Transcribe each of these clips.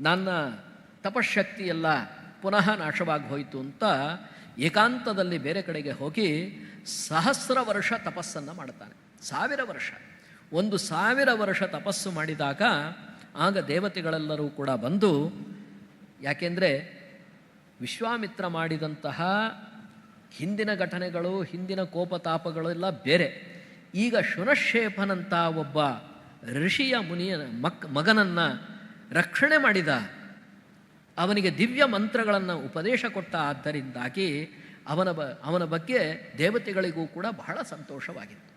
ನನ್ನ ತಪಶಕ್ತಿ ಎಲ್ಲ ಪುನಃ ನಾಶವಾಗಿ ಹೋಯಿತು ಅಂತ ಏಕಾಂತದಲ್ಲಿ ಬೇರೆ ಕಡೆಗೆ ಹೋಗಿ ಸಹಸ್ರ ವರ್ಷ ತಪಸ್ಸನ್ನು ಮಾಡ್ತಾನೆ. ಸಾವಿರ ವರ್ಷ. ಒಂದು ಸಾವಿರ ವರ್ಷ ತಪಸ್ಸು ಮಾಡಿದಾಗ ಆಗ ದೇವತೆಗಳೆಲ್ಲರೂ ಕೂಡ ಬಂದು ಯಾಕೆಂದರೆ ವಿಶ್ವಾಮಿತ್ರ ಮಾಡಿದಂತಹ ಹಿಂದಿನ ಘಟನೆಗಳು, ಹಿಂದಿನ ಕೋಪತಾಪಗಳೆಲ್ಲ ಬೇರೆ. ಈಗ ಶುನಶೇಫನಂಥ ಒಬ್ಬ ಋಷಿಯ ಮುನಿಯ ಮಕ್, ಮಗನನ್ನು ರಕ್ಷಣೆ ಮಾಡಿದ, ಅವನಿಗೆ ದಿವ್ಯ ಮಂತ್ರಗಳನ್ನು ಉಪದೇಶ ಕೊಟ್ಟ ಆದ್ದರಿಂದಾಗಿ ಅವನ ಬ, ಅವನ ಬಗ್ಗೆ ದೇವತೆಗಳಿಗೂ ಕೂಡ ಬಹಳ ಸಂತೋಷವಾಗಿತ್ತು.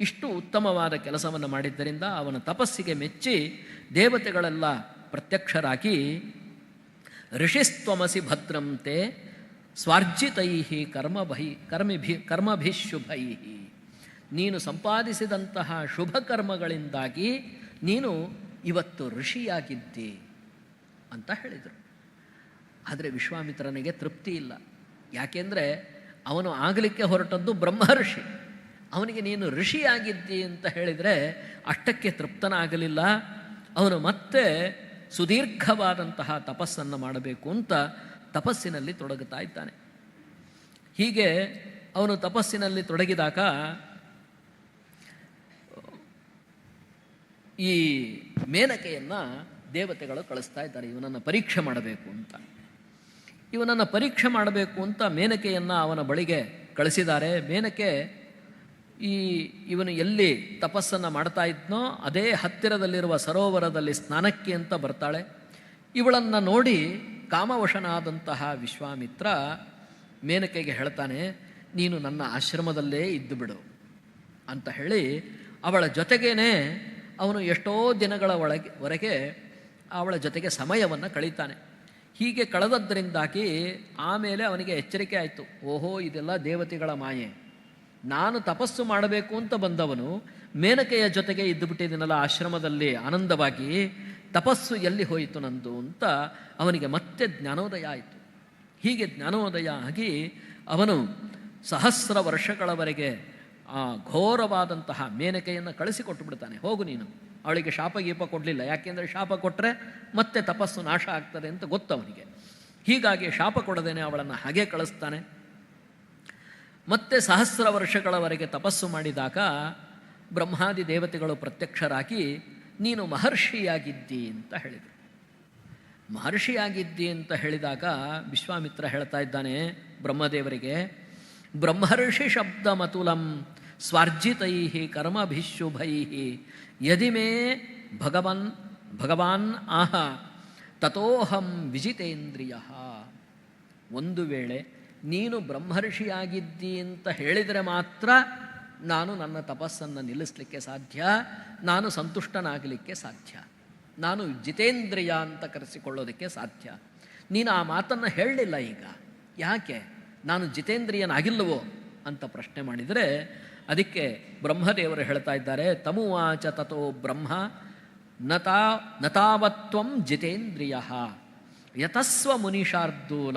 ಇಷ್ಟು ಉತ್ತಮವಾದ ಕೆಲಸವನ್ನು ಮಾಡಿದ್ದರಿಂದ ಅವನ ತಪಸ್ಸಿಗೆ ಮೆಚ್ಚಿ ದೇವತೆಗಳೆಲ್ಲ ಪ್ರತ್ಯಕ್ಷರಾಗಿ ಋಷಿಸ್ತ್ವಮಸಿ ಭದ್ರಂತೆ ಸ್ವಾರ್ಜಿತೈ ಕರ್ಮಭೈ, ಕರ್ಮಿಭಿ ಕರ್ಮಭಿಶುಭೈ ನೀನು ಸಂಪಾದಿಸಿದಂತಹ ಶುಭ ಕರ್ಮಗಳಿಂದಾಗಿ ನೀನು ಇವತ್ತು ಋಷಿಯಾಗಿದ್ದಿ ಅಂತ ಹೇಳಿದರು. ಆದರೆ ವಿಶ್ವಾಮಿತ್ರನಿಗೆ ತೃಪ್ತಿ ಇಲ್ಲ. ಯಾಕೆಂದರೆ ಅವನು ಆಗಲಿಕ್ಕೆ ಹೊರಟದ್ದು ಬ್ರಹ್ಮ ಋಷಿ. ಅವನಿಗೆ ನೀನು ಋಷಿಯಾಗಿದ್ದಿ ಅಂತ ಹೇಳಿದರೆ ಅಷ್ಟಕ್ಕೆ ತೃಪ್ತನಾಗಲಿಲ್ಲ. ಅವನು ಮತ್ತೆ ಸುದೀರ್ಘವಾದಂತಹ ತಪಸ್ಸನ್ನು ಮಾಡಬೇಕು ಅಂತ ತಪಸ್ಸಿನಲ್ಲಿ ತೊಡಗುತ್ತಾ ಇದ್ದಾನೆ. ಹೀಗೆ ಅವನು ತಪಸ್ಸಿನಲ್ಲಿ ತೊಡಗಿದಾಗ ಈ ಮೇನಕೆಯನ್ನು ದೇವತೆಗಳು ಕಳಿಸ್ತಾ ಇದ್ದಾರೆ. ಇವನನ್ನು ಪರೀಕ್ಷೆ ಮಾಡಬೇಕು ಅಂತ. ಇವನನ್ನು ಪರೀಕ್ಷೆ ಮಾಡಬೇಕು ಅಂತ ಮೇನಕೆಯನ್ನು ಅವನ ಬಳಿಗೆ ಕಳಿಸಿದ್ದಾರೆ. ಮೇನಕೆ ಈ ಇವನು ಎಲ್ಲಿ ತಪಸ್ಸನ್ನು ಮಾಡ್ತಾ ಇದ್ನೋ ಅದೇ ಹತ್ತಿರದಲ್ಲಿರುವ ಸರೋವರದಲ್ಲಿ ಸ್ನಾನಕ್ಕೆ ಅಂತ ಬರ್ತಾಳೆ. ಇವಳನ್ನು ನೋಡಿ ಕಾಮವಶನಾದಂತಹ ವಿಶ್ವಾಮಿತ್ರ ಮೇನಕೆಗೆ ಹೇಳ್ತಾನೆ, ನೀನು ನನ್ನ ಆಶ್ರಮದಲ್ಲೇ ಇದ್ದು ಬಿಡು ಅಂತ ಹೇಳಿ ಅವಳ ಜೊತೆಗೇನೆ ಅವನು ಎಷ್ಟೋ ದಿನಗಳ ಒಳಗೆ, ವರೆಗೆ ಅವಳ ಜೊತೆಗೆ ಸಮಯವನ್ನು ಕಳೀತಾನೆ. ಹೀಗೆ ಕಳೆದದ್ದರಿಂದಾಗಿ ಆಮೇಲೆ ಅವನಿಗೆ ಎಚ್ಚರಿಕೆ ಆಯಿತು. ಓಹೋ, ಇದೆಲ್ಲ ದೇವತೆಗಳ ಮಾಯೆ. ನಾನು ತಪಸ್ಸು ಮಾಡಬೇಕು ಅಂತ ಬಂದವನು ಮೇನಕೆಯ ಜೊತೆಗೆ ಇದ್ದುಬಿಟ್ಟಿದ್ದೀನಲ್ಲ ಆಶ್ರಮದಲ್ಲಿ ಆನಂದವಾಗಿ ತಪಸ್ಸು ಎಲ್ಲಿ ಹೋಯಿತು ನಂದು ಅಂತ ಅವನಿಗೆ ಮತ್ತೆ ಜ್ಞಾನೋದಯ ಆಯಿತು. ಹೀಗೆ ಜ್ಞಾನೋದಯ ಆಗಿ ಅವನು ಸಹಸ್ರ ವರ್ಷಗಳವರೆಗೆ ಆ ಘೋರವಾದಂತಹ ಮೇನಕೆಯನ್ನು ಕಳಿಸಿಕೊಟ್ಟು ಬಿಡ್ತಾನೆ. ಹೋಗು ನೀನು. ಅವಳಿಗೆ ಶಾಪ ಗೀಪ ಕೊಡಲಿಲ್ಲ. ಯಾಕೆಂದರೆ ಶಾಪ ಕೊಟ್ಟರೆ ಮತ್ತೆ ತಪಸ್ಸು ನಾಶ ಆಗ್ತದೆ ಅಂತ ಗೊತ್ತು ಅವನಿಗೆ ಹೀಗಾಗಿ ಶಾಪ ಕೊಡದೇನೆ ಅವಳನ್ನು ಹಾಗೆ ಕಳಿಸ್ತಾನೆ. ಮತ್ತೆ ಸಹಸ್ರ ವರ್ಷಗಳವರೆಗೆ ತಪಸ್ಸು ಮಾಡಿದಾಗ ಬ್ರಹ್ಮಾದಿ ದೇವತೆಗಳು ಪ್ರತ್ಯಕ್ಷರಾಗಿ, ನೀನು ಮಹರ್ಷಿಯಾಗಿದ್ದಿ ಅಂತ ಹೇಳಿದರು. ಮಹರ್ಷಿಯಾಗಿದ್ದಿ ಅಂತ ಹೇಳಿದಾಗ ವಿಶ್ವಾಮಿತ್ರ ಹೇಳ್ತಾ ಇದ್ದಾನೆ ಬ್ರಹ್ಮದೇವರಿಗೆ, ಬ್ರಹ್ಮರ್ಷಿ ಶಬ್ದ ಮತುಲಂ ಸ್ವಾರ್ಜಿತೈ ಕರ್ಮಭಿಶುಭೈ ಯದಿ ಮೇ ಭಗವನ್, ಭಗವಾನ್ ಆಹ ತಥೋಹಂ ವಿಜಿತೇಂದ್ರಿಯ. ಒಂದು ವೇಳೆ ನೀನು ಬ್ರಹ್ಮರ್ಷಿಯಾಗಿದ್ದಿ ಅಂತ ಹೇಳಿದರೆ ಮಾತ್ರ ನಾನು ನನ್ನ ತಪಸ್ಸನ್ನು ನಿಲ್ಲಿಸಲಿಕ್ಕೆ ಸಾಧ್ಯ, ನಾನು ಸಂತುಷ್ಟನಾಗಲಿಕ್ಕೆ ಸಾಧ್ಯ, ನಾನು ಜಿತೇಂದ್ರಿಯ ಅಂತ ಕರೆಸಿಕೊಳ್ಳೋದಕ್ಕೆ ಸಾಧ್ಯ. ನೀನು ಆ ಮಾತನ್ನು ಹೇಳಲಿಲ್ಲ ಈಗ. ಯಾಕೆ? ನಾನು ಜಿತೇಂದ್ರಿಯನಾಗಿಲ್ಲವೋ ಅಂತ ಪ್ರಶ್ನೆ ಮಾಡಿದರೆ ಅದಕ್ಕೆ ಬ್ರಹ್ಮದೇವರು ಹೇಳ್ತಾ ಇದ್ದಾರೆ, ತಮುವಾಚ ತಥೋ ಬ್ರಹ್ಮ, ನತಾ, ನತಾವತ್ವಂ ಜಿತೇಂದ್ರಿಯ, ಯತಸ್ವ ಮುನಿಷಾರ್ದೂಲ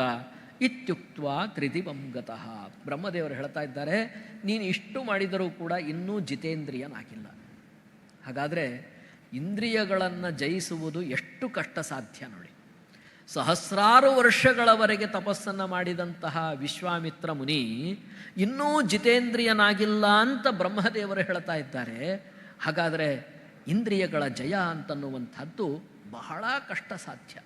ಇತ್ಯುಕ್ತ ತ್ರಿದಿವಂ ಗತಃ. ಬ್ರಹ್ಮದೇವರು ಹೇಳ್ತಾ ಇದ್ದಾರೆ, ನೀನು ಇಷ್ಟು ಮಾಡಿದರೂ ಕೂಡ ಇನ್ನೂ ಜಿತೇಂದ್ರಿಯನಾಗಿಲ್ಲ. ಹಾಗಾದರೆ ಇಂದ್ರಿಯಗಳನ್ನು ಜಯಿಸುವುದು ಎಷ್ಟು ಕಷ್ಟ ಸಾಧ್ಯ ನೋಡಿ. ಸಹಸ್ರಾರು ವರ್ಷಗಳವರೆಗೆ ತಪಸ್ಸನ್ನು ಮಾಡಿದಂತಹ ವಿಶ್ವಾಮಿತ್ರ ಮುನಿ ಇನ್ನೂ ಜಿತೇಂದ್ರಿಯನಾಗಿಲ್ಲ ಅಂತ ಬ್ರಹ್ಮದೇವರು ಹೇಳ್ತಾ ಇದ್ದಾರೆ. ಹಾಗಾದರೆ ಇಂದ್ರಿಯಗಳ ಜಯ ಅಂತನ್ನುವಂಥದ್ದು ಬಹಳ ಕಷ್ಟ ಸಾಧ್ಯ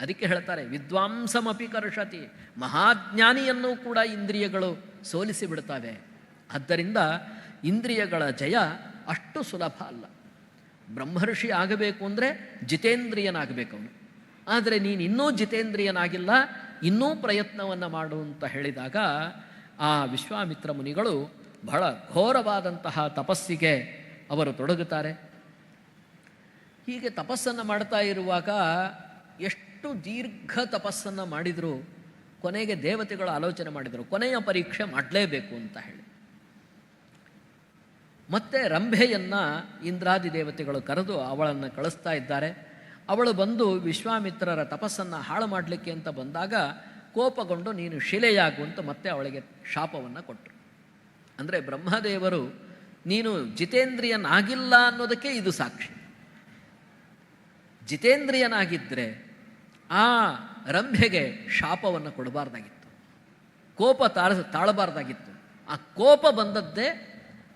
ಅದಕ್ಕೆ ಹೇಳ್ತಾರೆ, ವಿದ್ವಾಂಸಮಪಿ ಕರ್ಷತಿ, ಮಹಾಜ್ಞಾನಿಯನ್ನು ಕೂಡ ಇಂದ್ರಿಯಗಳು ಸೋಲಿಸಿ ಬಿಡ್ತವೆ. ಆದ್ದರಿಂದ ಇಂದ್ರಿಯಗಳ ಜಯ ಅಷ್ಟು ಸುಲಭ ಅಲ್ಲ. ಬ್ರಹ್ಮರ್ಷಿ ಆಗಬೇಕು ಅಂದರೆ ಜಿತೇಂದ್ರಿಯನಾಗಬೇಕು ಅವನು. ಆದರೆ ನೀನು ಇನ್ನೂ ಜಿತೇಂದ್ರಿಯನಾಗಿಲ್ಲ, ಇನ್ನೂ ಪ್ರಯತ್ನವನ್ನು ಮಾಡು ಅಂತ ಹೇಳಿದಾಗ ಆ ವಿಶ್ವಾಮಿತ್ರ ಮುನಿಗಳು ಬಹಳ ಘೋರವಾದಂತಹ ತಪಸ್ಸಿಗೆ ಅವರು ತೊಡಗುತ್ತಾರೆ. ಹೀಗೆ ತಪಸ್ಸನ್ನು ಮಾಡ್ತಾ ಇರುವಾಗ ಎಷ್ಟು ದೀರ್ಘ ತಪಸ್ಸನ್ನು ಮಾಡಿದರೂ ಕೊನೆಗೆ ದೇವತೆಗಳು ಆಲೋಚನೆ ಮಾಡಿದರು, ಕೊನೆಯ ಪರೀಕ್ಷೆ ಮಾಡಲೇಬೇಕು ಅಂತ ಹೇಳಿ. ಮತ್ತೆ ರಂಭೆಯನ್ನು ಇಂದ್ರಾದಿ ದೇವತೆಗಳು ಕರೆದು ಅವಳನ್ನು ಕಳಿಸ್ತಾ ಇದ್ದಾರೆ. ಅವಳು ಬಂದು ವಿಶ್ವಾಮಿತ್ರರ ತಪಸ್ಸನ್ನು ಹಾಳು ಮಾಡಲಿಕ್ಕೆ ಅಂತ ಬಂದಾಗ ಕೋಪಗೊಂಡು, ನೀನು ಶಿಲೆಯಾಗುವಂತ ಮತ್ತೆ ಅವಳಿಗೆ ಶಾಪವನ್ನು ಕೊಟ್ಟರು ಅಂದರೆ ಬ್ರಹ್ಮದೇವರು, ನೀನು ಜಿತೇಂದ್ರಿಯನಾಗಿಲ್ಲ ಅನ್ನೋದಕ್ಕೆ ಇದು ಸಾಕ್ಷಿ. ಜಿತೇಂದ್ರಿಯನಾಗಿದ್ದರೆ ಆ ರಂಭೆಗೆ ಶಾಪವನ್ನು ಕೊಡಬಾರ್ದಾಗಿತ್ತು. ಕೋಪ ತಾಳ, ತಾಳಬಾರ್ದಾಗಿತ್ತು. ಆ ಕೋಪ ಬಂದದ್ದೇ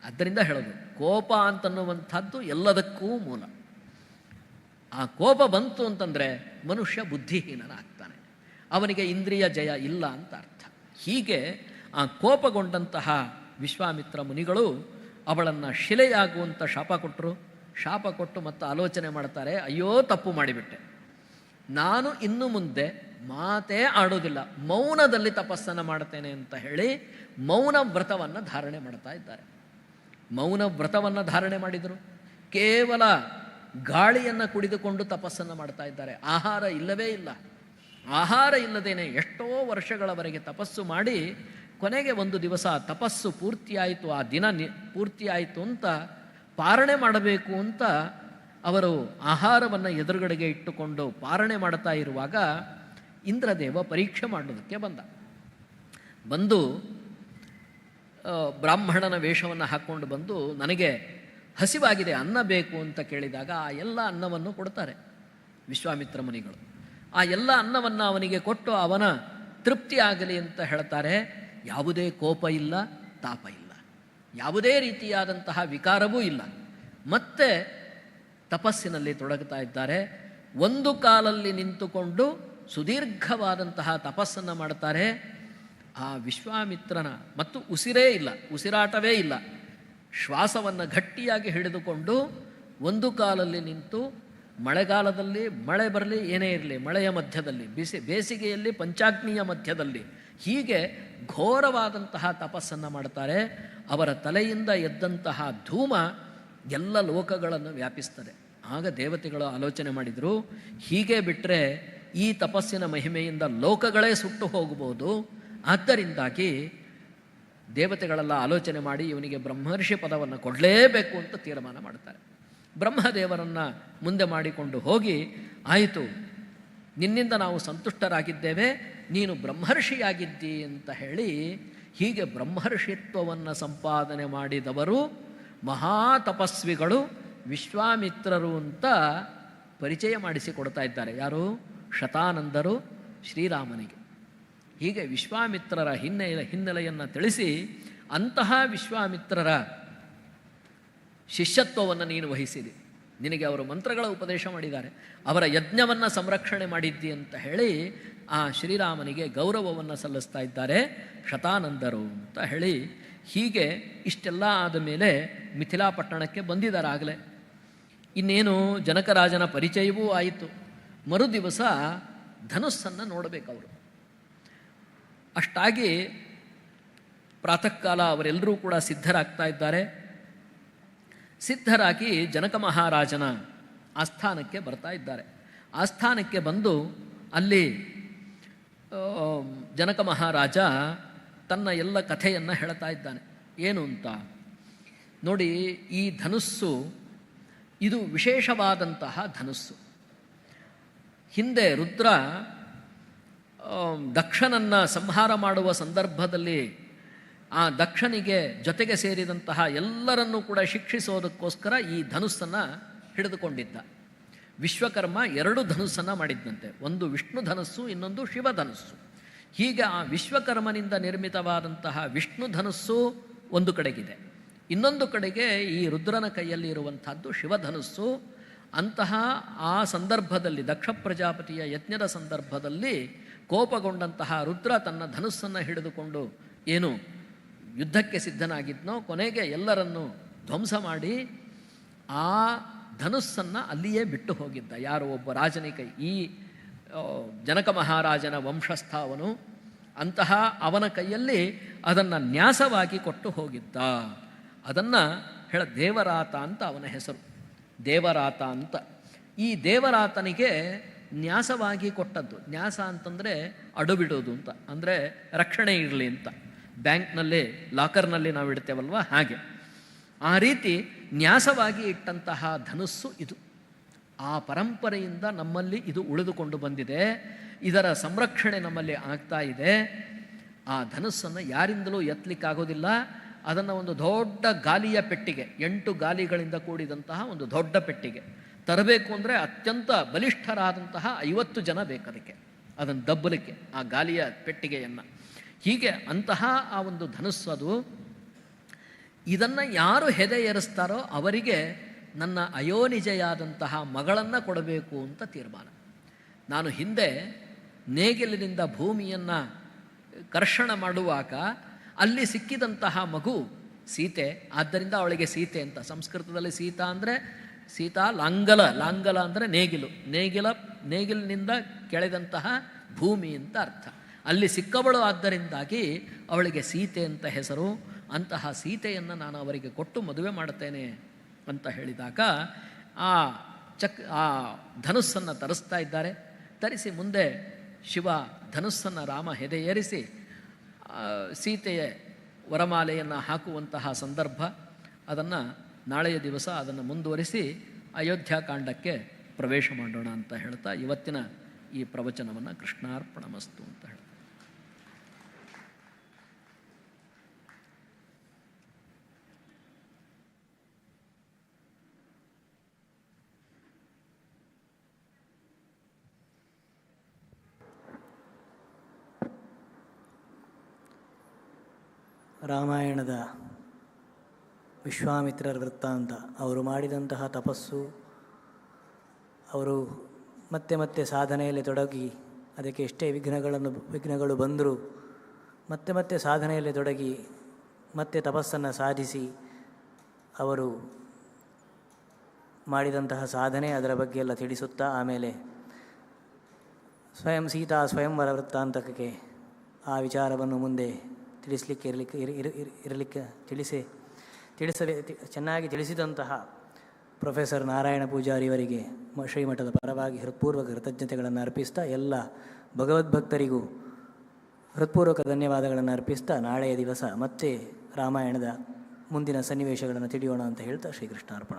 ಅದರಿಂದ ಹೇಳೋದು. ಕೋಪ ಅಂತನ್ನುವಂಥದ್ದು ಎಲ್ಲದಕ್ಕೂ ಮೂಲ. ಆ ಕೋಪ ಬಂತು ಅಂತಂದರೆ ಮನುಷ್ಯ ಬುದ್ಧಿಹೀನನಾಗ್ತಾನೆ. ಅವನಿಗೆ ಇಂದ್ರಿಯ ಜಯ ಇಲ್ಲ ಅಂತ ಅರ್ಥ. ಹೀಗೆ ಆ ಕೋಪಗೊಂಡಂತಹ ವಿಶ್ವಾಮಿತ್ರ ಮುನಿಗಳು ಅವಳನ್ನು ಶಿಲೆಯಾಗುವಂಥ ಶಾಪ ಕೊಟ್ಟರು ಶಾಪ ಕೊಟ್ಟು ಮತ್ತು ಆಲೋಚನೆ ಮಾಡ್ತಾರೆ, ಅಯ್ಯೋ, ತಪ್ಪು ಮಾಡಿಬಿಟ್ಟೆ. ನಾನು ಇನ್ನು ಮುಂದೆ ಮಾತೇ ಆಡೋದಿಲ್ಲ. ಮೌನದಲ್ಲಿ ತಪಸ್ಸನ್ನು ಮಾಡ್ತೇನೆ ಅಂತ ಹೇಳಿ ಮೌನ ವ್ರತವನ್ನು ಧಾರಣೆ ಮಾಡ್ತಾ ಇದ್ದಾರೆ. ಮೌನ ವ್ರತವನ್ನು ಧಾರಣೆ ಮಾಡಿದರು. ಕೇವಲ ಗಾಳಿಯನ್ನು ಕುಡಿದುಕೊಂಡು ತಪಸ್ಸನ್ನು ಮಾಡ್ತಾ ಇದ್ದಾರೆ. ಆಹಾರ ಇಲ್ಲವೇ ಇಲ್ಲ. ಆಹಾರ ಇಲ್ಲದೇನೆ ಎಷ್ಟೋ ವರ್ಷಗಳವರೆಗೆ ತಪಸ್ಸು ಮಾಡಿ ಕೊನೆಗೆ ಒಂದು ದಿವಸ ತಪಸ್ಸು ಪೂರ್ತಿಯಾಯಿತು. ಆ ದಿನ ನಿ, ಪೂರ್ತಿಯಾಯಿತು ಅಂತ ಪಾರಣೆ ಮಾಡಬೇಕು ಅಂತ ಅವರು ಆಹಾರವನ್ನು ಎದುರುಗಡೆಗೆ ಇಟ್ಟುಕೊಂಡು ಪಾರಣೆ ಮಾಡ್ತಾ ಇರುವಾಗ ಇಂದ್ರದೇವ ಪರೀಕ್ಷೆ ಮಾಡೋದಕ್ಕೆ ಬಂದ. ಬಂದು ಬ್ರಾಹ್ಮಣನ ವೇಷವನ್ನು ಹಾಕ್ಕೊಂಡು ಬಂದು ನನಗೆ ಹಸಿವಾಗಿದೆ, ಅನ್ನ ಬೇಕು ಅಂತ ಕೇಳಿದಾಗ ಆ ಎಲ್ಲ ಅನ್ನವನ್ನು ಕೊಡ್ತಾರೆ ವಿಶ್ವಾಮಿತ್ರ ಮುನಿಗಳು. ಆ ಎಲ್ಲ ಅನ್ನವನ್ನು ಅವನಿಗೆ ಕೊಟ್ಟು ಅವನ ತೃಪ್ತಿ ಆಗಲಿ ಅಂತ ಹೇಳ್ತಾರೆ, ಯಾವುದೇ ಕೋಪ ಇಲ್ಲ, ತಾಪ ಇಲ್ಲ. ಯಾವುದೇ ರೀತಿಯಾದಂತಹ ವಿಕಾರವೂ ಇಲ್ಲ. ಮತ್ತೆ ತಪಸ್ಸಿನಲ್ಲಿ ತೊಡಗುತ್ತಾ ಇದ್ದಾರೆ. ಒಂದು ಕಾಲಲ್ಲಿ ನಿಂತುಕೊಂಡು ಸುದೀರ್ಘವಾದಂತಹ ತಪಸ್ಸನ್ನು ಮಾಡ್ತಾರೆ. ಆ ವಿಶ್ವಾಮಿತ್ರನ, ಮತ್ತು ಉಸಿರೇ ಇಲ್ಲ, ಉಸಿರಾಟವೇ ಇಲ್ಲ. ಶ್ವಾಸವನ್ನು ಗಟ್ಟಿಯಾಗಿ ಹಿಡಿದುಕೊಂಡು ಒಂದು ಕಾಲಲ್ಲಿ ನಿಂತು ಮಳೆಗಾಲದಲ್ಲಿ ಮಳೆ ಬರಲಿ ಏನೇ ಇರಲಿ, ಮಳೆಯ ಮಧ್ಯದಲ್ಲಿ, ಬಿಸಿ ಬೇಸಿಗೆಯಲ್ಲಿ, ಪಂಚಾಗ್ನಿಯ ಮಧ್ಯದಲ್ಲಿ ಹೀಗೆ ಘೋರವಾದಂತಹ ತಪಸ್ಸನ್ನು ಮಾಡ್ತಾರೆ. ಅವರ ತಲೆಯಿಂದ ಎದ್ದಂತಹ ಧೂಮ ಎಲ್ಲ ಲೋಕಗಳನ್ನು ವ್ಯಾಪಿಸ್ತದೆ. ಆಗ ದೇವತೆಗಳು ಆಲೋಚನೆ ಮಾಡಿದರು, ಹೀಗೆ ಬಿಟ್ಟರೆ ಈ ತಪಸ್ಸಿನ ಮಹಿಮೆಯಿಂದ ಲೋಕಗಳೇ ಸುಟ್ಟು ಹೋಗಬಹುದು. ಆದ್ದರಿಂದಾಗಿ ದೇವತೆಗಳೆಲ್ಲ ಆಲೋಚನೆ ಮಾಡಿ ಇವನಿಗೆ ಬ್ರಹ್ಮರ್ಷಿ ಪದವನ್ನು ಕೊಡಲೇಬೇಕು ಅಂತ ತೀರ್ಮಾನ ಮಾಡ್ತಾರೆ. ಬ್ರಹ್ಮದೇವರನ್ನು ಮುಂದೆ ಮಾಡಿಕೊಂಡು ಹೋಗಿ, ಆಯಿತು, ನಿನ್ನಿಂದ ನಾವು ಸಂತುಷ್ಟರಾಗಿದ್ದೇವೆ, ನೀನು ಬ್ರಹ್ಮರ್ಷಿಯಾಗಿದ್ದಿ ಅಂತ ಹೇಳಿ ಹೀಗೆ ಬ್ರಹ್ಮರ್ಷಿತ್ವವನ್ನು ಸಂಪಾದನೆ ಮಾಡಿದವರು ಮಹಾತಪಸ್ವಿಗಳು, ವಿಶ್ವಾಮಿತ್ರರು ಅಂತ ಪರಿಚಯ ಮಾಡಿಸಿಕೊಡ್ತಾ ಇದ್ದಾರೆ. ಯಾರು? ಶತಾನಂದರು ಶ್ರೀರಾಮನಿಗೆ. ಹೀಗೆ ವಿಶ್ವಾಮಿತ್ರರ ಹಿನ್ನೆಲೆ ಹಿನ್ನೆಲೆಯನ್ನು ತಿಳಿಸಿ ಅಂತಹ ವಿಶ್ವಾಮಿತ್ರರ ಶಿಷ್ಯತ್ವವನ್ನು ನೀನು ವಹಿಸಿದೆ. ನಿನಗೆ ಅವರು ಮಂತ್ರಗಳ ಉಪದೇಶ ಮಾಡಿದ್ದಾರೆ. ಅವರ ಯಜ್ಞವನ್ನು ಸಂರಕ್ಷಣೆ ಮಾಡಿದ್ದಿ ಅಂತ ಹೇಳಿ ಆ ಶ್ರೀರಾಮನಿಗೆ ಗೌರವವನ್ನು ಸಲ್ಲಿಸ್ತಾ ಇದ್ದಾರೆ. ಶತಾನಂದರು ಅಂತ ಹೇಳಿ ಹೀಗೆ ಇಷ್ಟೆಲ್ಲ ಆದ ಮೇಲೆ ಮಿಥಿಲಾ ಪಟ್ಟಣಕ್ಕೆ ಬಂದಿದ್ದಾರೆ ಇನ್ನೇನು ಜನಕರಾಜನ ಪರಿಚಯವೂ ಆಯಿತು. ಮರುದಿವಸ ಧನುಸ್ಸನ್ನು ನೋಡಬೇಕವರು ಅಷ್ಟಾಗಿ ಪ್ರಾತಃ ಕಾಲ ಅವರೆಲ್ಲರೂ ಕೂಡ ಸಿದ್ಧರಾಗ್ತಾ ಇದ್ದಾರೆ. ಸಿದ್ಧರಾಗಿ ಜನಕ ಮಹಾರಾಜನ ಆಸ್ಥಾನಕ್ಕೆ ಬರ್ತಾ ಇದ್ದಾರೆ. ಆಸ್ಥಾನಕ್ಕೆ ಬಂದು ಅಲ್ಲಿ ಜನಕ ಮಹಾರಾಜ ತನ್ನ ಎಲ್ಲ ಕಥೆಯನ್ನು ಹೇಳ್ತಾ ಇದ್ದಾನೆ. ಏನು ಅಂತ? ನೋಡಿ, ಈ ಧನುಸ್ಸು ಇದು ವಿಶೇಷವಾದಂತಹ ಧನುಸ್ಸು. ಹಿಂದೆ ರುದ್ರ ದಕ್ಷನನ್ನು ಸಂಹಾರ ಮಾಡುವ ಸಂದರ್ಭದಲ್ಲಿ ಆ ದಕ್ಷನಿಗೆ ಜೊತೆಗೆ ಸೇರಿದಂತಹ ಎಲ್ಲರನ್ನೂ ಕೂಡ ಶಿಕ್ಷಿಸೋದಕ್ಕೋಸ್ಕರ ಈ ಧನುಸ್ಸನ್ನು ಹಿಡಿದುಕೊಂಡಿದ್ದ. ವಿಶ್ವಕರ್ಮ ಎರಡು ಧನುಸ್ಸನ್ನು ಮಾಡಿದ್ದಂತೆ ಒಂದು ವಿಷ್ಣು ಧನುಸ್ಸು, ಇನ್ನೊಂದು ಶಿವ ಧನುಸ್ಸು. ಹೀಗೆ ಆ ವಿಶ್ವಕರ್ಮನಿಂದ ನಿರ್ಮಿತವಾದಂತಹ ವಿಷ್ಣು ಧನುಸ್ಸು ಒಂದು ಕಡೆಗಿದೆ. ಇನ್ನೊಂದು ಕಡೆಗೆ ಈ ರುದ್ರನ ಕೈಯಲ್ಲಿ ಇರುವಂಥದ್ದು ಶಿವಧನುಸ್ಸು ಅಂತಹ ಆ ಸಂದರ್ಭದಲ್ಲಿ ದಕ್ಷ ಪ್ರಜಾಪತಿಯ ಯಜ್ಞದ ಸಂದರ್ಭದಲ್ಲಿ ಕೋಪಗೊಂಡಂತಹ ರುದ್ರ ತನ್ನ ಧನುಸ್ಸನ್ನು ಹಿಡಿದುಕೊಂಡು ಏನು ಯುದ್ಧಕ್ಕೆ ಸಿದ್ಧನಾಗಿದ್ನೋ ಕೊನೆಗೆ ಎಲ್ಲರನ್ನು ಧ್ವಂಸ ಮಾಡಿ ಆ ಧನುಸ್ಸನ್ನು ಅಲ್ಲಿಯೇ ಬಿಟ್ಟು ಹೋಗಿದ್ದ. ಯಾರೋ ಒಬ್ಬ ರಾಜನಿಕ, ಈ ಜನಕ ಮಹಾರಾಜನ ವಂಶಸ್ಥ ಅವನು, ಅಂತಹ ಅವನ ಕೈಯಲ್ಲಿ ಅದನ್ನು ನ್ಯಾಸವಾಗಿ ಕೊಟ್ಟು ಹೋಗಿದ್ದ. ಅದನ್ನು ಹೇಳ ದೇವರಾತ ಅಂತ ಅವನ ಹೆಸರು. ದೇವರಾತ ಅಂತ. ಈ ದೇವರಾತನಿಗೆ ನ್ಯಾಸವಾಗಿ ಕೊಟ್ಟದ್ದು. ನ್ಯಾಸ ಅಂತಂದರೆ ಅಡುಬಿಡೋದು ಅಂತ. ಅಂದರೆ ರಕ್ಷಣೆ ಇರಲಿ ಅಂತ. ಬ್ಯಾಂಕ್ನಲ್ಲಿ, ಲಾಕರ್ನಲ್ಲಿ ನಾವು ಇಡ್ತೇವಲ್ವ? ಹಾಗೆ. ಆ ರೀತಿ ನ್ಯಾಸವಾಗಿ ಇಟ್ಟಂತಹ ಧನಸ್ಸು ಇದು. ಆ ಪರಂಪರೆಯಿಂದ ನಮ್ಮಲ್ಲಿ ಇದು ಉಳಿದುಕೊಂಡು ಬಂದಿದೆ. ಇದರ ಸಂರಕ್ಷಣೆ ನಮ್ಮಲ್ಲಿ ಆಗ್ತಾ ಇದೆ. ಆ ಧನುಸ್ಸನ್ನು ಯಾರಿಂದಲೂ ಎತ್ತಲಿಕ್ಕಾಗೋದಿಲ್ಲ ಅದನ್ನು ಒಂದು ದೊಡ್ಡ ಗಾಲಿಯ ಪೆಟ್ಟಿಗೆ, ಎಂಟು ಗಾಲಿಗಳಿಂದ ಕೂಡಿದಂತಹ ಒಂದು ದೊಡ್ಡ ಪೆಟ್ಟಿಗೆ. ತರಬೇಕು ಅಂದರೆ ಅತ್ಯಂತ ಬಲಿಷ್ಠರಾದಂತಹ ಐವತ್ತು ಜನ ಬೇಕದಕ್ಕೆ ಅದನ್ನು ದಬ್ಬಲಿಕ್ಕೆ, ಆ ಗಾಲಿಯ ಪೆಟ್ಟಿಗೆಯನ್ನು. ಹೀಗೆ ಅಂತಹ ಆ ಒಂದು ಧನುಸ್ಸು ಅದು. ಇದನ್ನು ಯಾರು ಹೆದೆ ಏರಿಸ್ತಾರೋ ಅವರಿಗೆ ನನ್ನ ಅಯೋನಿಜೆಯಾದಂತಹ ಮಗಳನ್ನು ಕೊಡಬೇಕು ಅಂತ ತೀರ್ಮಾನ. ನಾನು ಹಿಂದೆ ನೇಗಿಲಿನಿಂದ ಭೂಮಿಯನ್ನು ಕರ್ಷಣ ಮಾಡುವಾಗ ಅಲ್ಲಿ ಸಿಕ್ಕಿದಂತಹ ಮಗು ಸೀತೆ, ಆದ್ದರಿಂದ ಅವಳಿಗೆ ಸೀತೆ ಅಂತ. ಸಂಸ್ಕೃತದಲ್ಲಿ ಸೀತಾ ಅಂದರೆ ಸೀತಾ ಲಾಂಗಲ ಲಾಂಗಲ ಅಂದರೆ ನೇಗಿಲು. ನೇಗಿಲ, ನೇಗಿಲಿನಿಂದ ಕೆಳೆದಂತಹ ಭೂಮಿ ಅಂತ ಅರ್ಥ. ಅಲ್ಲಿ ಸಿಕ್ಕವಳು ಆದ್ದರಿಂದಾಗಿ ಅವಳಿಗೆ ಸೀತೆ ಅಂತ ಹೆಸರು, ಅಂತಹ ಸೀತೆಯನ್ನು ನಾನು ಅವರಿಗೆ ಕೊಟ್ಟು ಮದುವೆ ಮಾಡುತ್ತೇನೆ ಅಂತ ಹೇಳಿದಾಗ ಆ ಚಕ್, ಆ ಧನುಸ್ಸನ್ನು ತರಿಸ್ತಾ ಇದ್ದಾರೆ. ತರಿಸಿ ಮುಂದೆ ಶಿವ ಧನುಸ್ಸನ್ನು ರಾಮ ಹೆದೆಯೇರಿಸಿ ಸೀತೆಯ ವರಮಾಲೆಯನ್ನು ಹಾಕುವಂತಹ ಸಂದರ್ಭ, ಅದನ್ನು ನಾಳೆಯ ದಿವಸ ಅದನ್ನು ಮುಂದುವರಿಸಿ ಅಯೋಧ್ಯಾಕಾಂಡಕ್ಕೆ ಪ್ರವೇಶ ಮಾಡೋಣ ಅಂತ ಹೇಳ್ತಾ ಇವತ್ತಿನ ಈ ಪ್ರವಚನವನ್ನು ಕೃಷ್ಣಾರ್ಪಣಮಸ್ತು ಅಂತ ಹೇಳ್ತಾರೆ ರಾಮಾಯಣದ ವಿಶ್ವಾಮಿತ್ರರ ವೃತ್ತಾಂತ ಅವರು ಮಾಡಿದಂತಹ ತಪಸ್ಸು, ಅವರು ಮತ್ತೆ ಮತ್ತೆ ಸಾಧನೆಯಲ್ಲಿ ತೊಡಗಿ, ಅದಕ್ಕೆ ಎಷ್ಟೇ ವಿಘ್ನಗಳನ್ನು, ವಿಘ್ನಗಳು ಬಂದರೂ ಮತ್ತೆ ಮತ್ತೆ ಸಾಧನೆಯಲ್ಲಿ ತೊಡಗಿ, ಮತ್ತೆ ತಪಸ್ಸನ್ನು ಸಾಧಿಸಿ ಅವರು ಮಾಡಿದಂತಹ ಸಾಧನೆ ಅದರ ಬಗ್ಗೆ ಎಲ್ಲ ತಿಳಿಸುತ್ತಾ ಆಮೇಲೆ ಸ್ವಯಂ ಸೀತಾ ಸ್ವಯಂವರ ವೃತ್ತಾಂತಕ್ಕೆ ಆ ವಿಚಾರವನ್ನು ಮುಂದೆ ತಿಳಿಸಲಿಕ್ಕೆ ಇರಲಿಕ್ಕೆ, ಇರ- ಇರ- ಇರ- ಇರಲಿಕ್ಕೆ ತಿಳಿಸಿ ತಿಳಿಸಲಿ ಚೆನ್ನಾಗಿ ತಿಳಿಸಿದಂತಹ ಪ್ರೊಫೆಸರ್ ನಾರಾಯಣ ಪೂಜಾರಿಯವರಿಗೆ ಶ್ರೀಮಠದ ಪರವಾಗಿ ಹೃತ್ಪೂರ್ವಕ ಕೃತಜ್ಞತೆಗಳನ್ನು ಅರ್ಪಿಸ್ತಾ, ಎಲ್ಲ ಭಗವದ್ಭಕ್ತರಿಗೂ ಹೃತ್ಪೂರ್ವಕ ಧನ್ಯವಾದಗಳನ್ನು ಅರ್ಪಿಸ್ತಾ, ನಾಳೆಯ ದಿವಸ ಮತ್ತೆ ರಾಮಾಯಣದ ಮುಂದಿನ ಸನ್ನಿವೇಶಗಳನ್ನು ತಿಳಿಯೋಣ ಅಂತ ಹೇಳ್ತಾ ಶ್ರೀಕೃಷ್ಣ ಅರ್ಪಣ